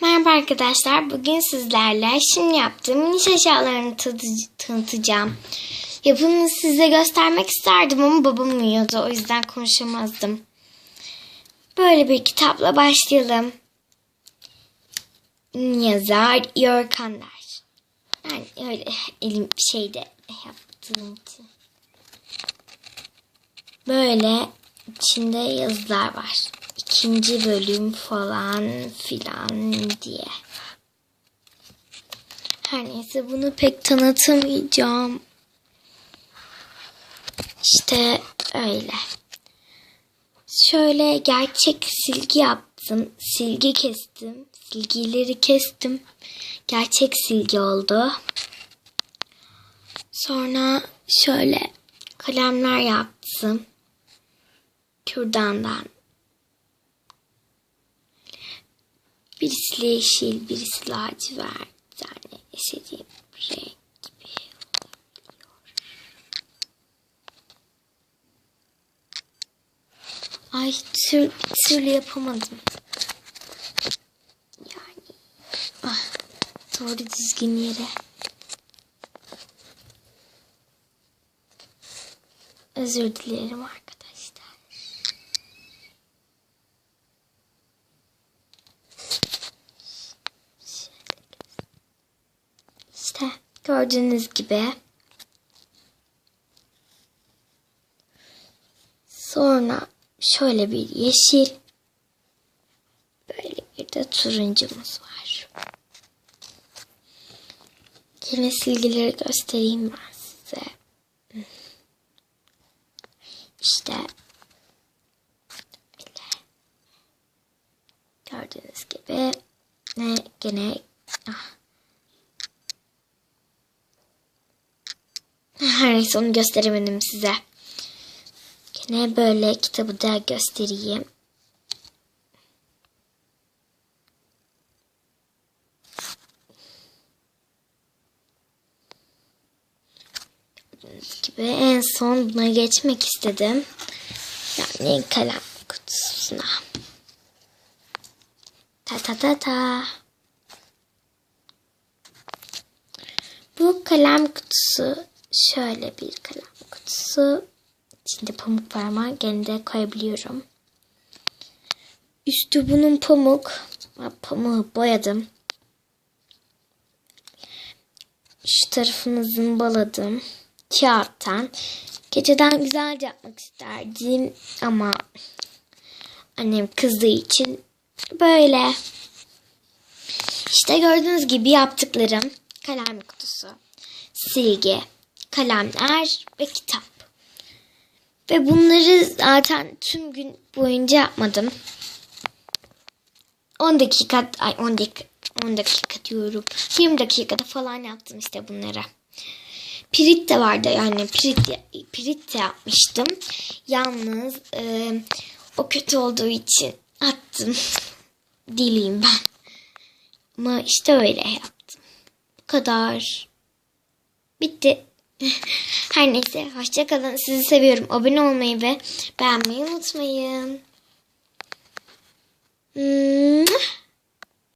Merhaba arkadaşlar. Bugün sizlerle şimdi yaptığım miniş eşyalarını tanıtacağım. Yapımını size göstermek isterdim ama babam uyuyordu. O yüzden konuşamazdım. Böyle bir kitapla başlayalım. Yazar Yorkanlar. Yani öyle elim şeyde yaptığım için. Böyle içinde yazılar var. İkinci bölüm falan filan diye. Her neyse bunu pek tanıtamayacağım. İşte öyle. Şöyle gerçek silgi yaptım. Silgi kestim. Silgileri kestim. Gerçek silgi oldu. Sonra şöyle kalemler yaptım. Kürdandan. Birisi yeşil, birisi lacivert. Yani istediğim renk gibi. Ay tür, türlü yapamadım. Yani ah, doğru düzgün yere. Özür dilerim arkadaşlar. İşte gördüğünüz gibi. Sonra şöyle bir yeşil. Böyle bir de turuncumuz var. Yine silgileri göstereyim ben size. İşte böyle. Gördüğünüz gibi. Ne gene ah, Her neyse onu gösteremedim size. Yine böyle kitabı da göstereyim. Gördüğünüz gibi en son buna geçmek istedim. Yani kalem kutusuna. Ta ta ta ta. Bu kalem kutusu şöyle bir kalem kutusu. İçinde pamuk ama gene de koyabiliyorum. Üstü bunun pamuk. Pamuğu boyadım. Şu tarafını zımbaladım. Kağıttan. Geceden güzelce yapmak isterdim ama annem kızdığı için böyle. İşte gördüğünüz gibi yaptıklarım kalem kutusu, silgi, kalemler ve kitap. Ve bunları zaten tüm gün boyunca yapmadım. 10 dakika, ay 10 dakika, 10 dakika diyorum. 20 dakikada falan yaptım işte bunları. Pirit de vardı yani pirit, de- pirit de yapmıştım. Yalnız e, o kötü olduğu için attım. Diliyim ben. Ama işte öyle yaptım. Bu kadar. Bitti. Her neyse hoşça kalın. Sizi seviyorum. Abone olmayı ve beğenmeyi unutmayın.